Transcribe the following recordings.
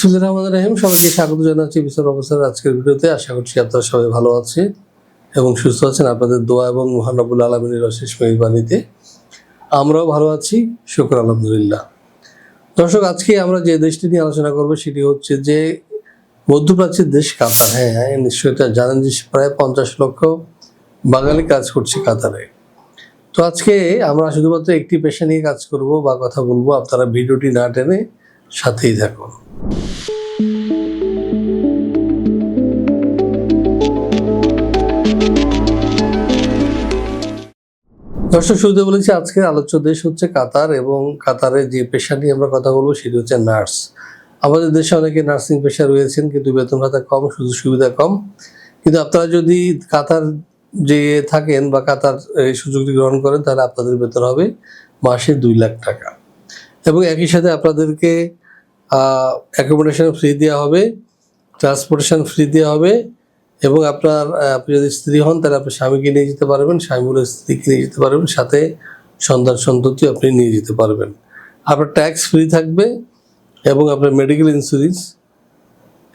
বিসমুল্লাহ রহমান রহিম, সবাইকে স্বাগত জানাচ্ছি বিচার অবস্থার আজকের ভিডিওতে। আশা করছি আপনারা সবাই ভালো আছে এবং সুস্থ আছেন। আপনাদের দোয়া এবং মহানবুল আলমিনের অশেষ মেহরবানিতে আমরাও ভালো আছি। শুক্র, আলহামদুলিল্লাহ। দর্শক, আজকে আমরা যে দেশটি নিয়ে আলোচনা করব সেটি হচ্ছে যে মধ্যপ্রাচ্যের দেশ কাতার। হ্যাঁ হ্যাঁ নিশ্চয়ই এটা জানেন যে প্রায় পঞ্চাশ লক্ষ বাঙালি কাজ করছে কাতারে। তো আজকে আমরা শুধুমাত্র একটি পেশা নিয়ে কাজ করব বা কথা বলব। আপনারা ভিডিওটি না টেনে সাথেই থাকুন দর্শক, শুরুতে বলেছি আজকের আলোচ্য দেশ হচ্ছে কাতার এবং কাতারে যে পেশা নিয়ে আমরা কথা বলব সেটি হচ্ছে নার্স। আমাদের দেশে অনেকে নার্সিং পেশা রয়েছেন, কিন্তু বেতন ভাতা কম, সুযোগ সুবিধা কম। কিন্তু আপনারা যদি কাতার যে থাকেন বা কাতার এই সুযোগটি গ্রহণ করেন, তাহলে আপনাদের বেতন হবে মাসে দুই লাখ টাকা। এবং একই সাথে আপনাদেরকে অ্যাকোমোডেশন ফ্রি দেওয়া হবে ট্রান্সপোর্টেশন ফ্রি দেওয়া হবে এবং আপনার আপনি যদি স্ত্রী হন, তাহলে আপনি স্বামীকে নিয়ে যেতে পারবেন স্বামী বলে স্ত্রীকে নিয়ে যেতে পারবেন, সাথে সন্তান সন্ততি আপনি নিয়ে যেতে পারবেন। আপনার ট্যাক্স ফ্রি থাকবে এবং আপনার মেডিকেল ইন্স্যুরেন্স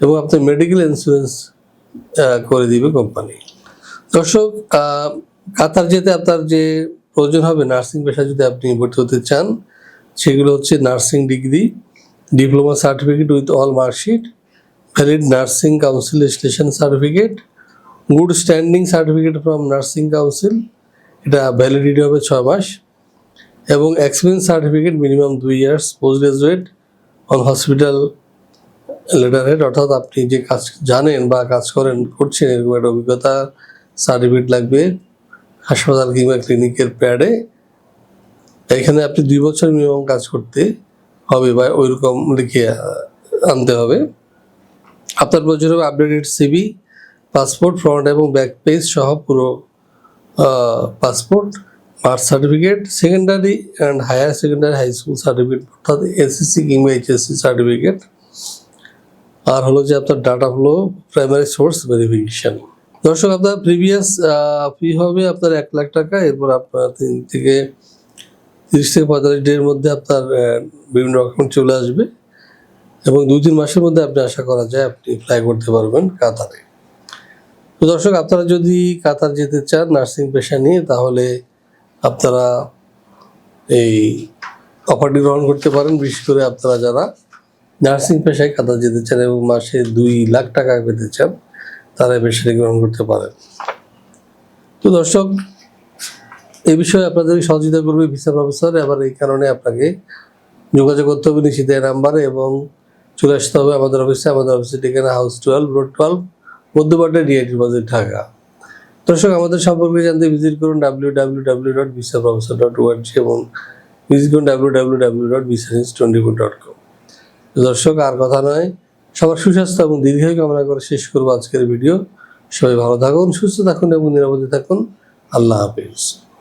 এবং আপনার মেডিকেল ইন্স্যুরেন্স করে দিবে কোম্পানি দর্শক কাতার যেতে আপনার যে প্রয়োজন হবে নার্সিং পেশা যদি আপনি ভর্তি হতে চান সেগুলো হচ্ছে nursing degree, diploma certificate with all marksheet valid nursing council station certificate, good standing certificate from nursing council, এটা ভ্যালিডিটি হবে ছয় মাস, এবং এক্সপিরিয়েন্স সার্টিফিকেট মিনিমাম দুই years post graduate on hospital letter head অর্থাৎ আপনি যে কাজ জানেন বা কাজ করেন, করছেন, এরকম একটা অভিজ্ঞতা সার্টিফিকেট লাগবে, হাসপাতাল কিংবা ক্লিনিকের প্যাডে এখানে আপনি দুই বছর মিনিমাম কাজ করতে হবে বা ওইরকম লিখে আনতে হবে। আপনার প্রয়োজন হবে আপডেটেড সিবি পাসপোর্ট ফ্রন্ট এবং ব্যাক পেজ সহ পুরো passport birth certificate secondary and higher secondary high school certificate অর্থাৎ এসএসসি কিংবা এইচএসসি সার্টিফিকেট আর হলো যে আপনার ডাটা হলো প্রাইমারি সোর্স ভেরিফিকেশন দর্শক, আপনার প্রিভিয়াস ফি হবে আপনার এক লাখ টাকা, এরপর আপনার তিন থেকে তিরিশ থেকে পঁয়তাল্লিশ ডের মধ্যে আপনার বিভিন্ন ডকুমেন্ট চলে আসবে এবং দুই তিন মাসের মধ্যে আপনি আশা করা যায় আপনি ফ্লাই করতে পারবেন কাতারে। তো দর্শক, আপনারা যদি কাতার যেতে চান নার্সিং পেশা নিয়ে, তাহলে আপনারা এই অফারটি গ্রহণ করতে পারেন। বিশেষ করে আপনারা যারা নার্সিং পেশায় কাতার যেতে চান এবং মাসে দুই লাখ টাকা পেতে চান, তারা পেশাটি গ্রহণ করতে পারেন। তো দর্শক এই বিষয়ে আপনাদের সহযোগিতা করবে ভিসা প্রফেসর এবার এই কারণে আপনাকে যোগাযোগ করতে হবে এই নাম্বারে এবং চলে আসতে হবে আমাদের অফিসে। আমাদের অফিসে ঠিকানা হাউস টুয়েলভ, রোড টুয়েলভ, মধ্যপাটে ডিআইটি বাজার, ঢাকা। দর্শক, আমাদের সম্পর্কে জানতে ভিজিট করুন W W W dot visa professor dot org এবং ভিজিট করুন W W W dot visa news twenty four dot com দর্শক, আর কথা নয়, সবার সুস্বাস্থ্য এবং দীর্ঘায়ু কামনা করে শেষ করব আজকের ভিডিও। সবাই ভালো থাকুন, সুস্থ থাকুন এবং নিরাপদে থাকুন। আল্লাহ হাফিজ।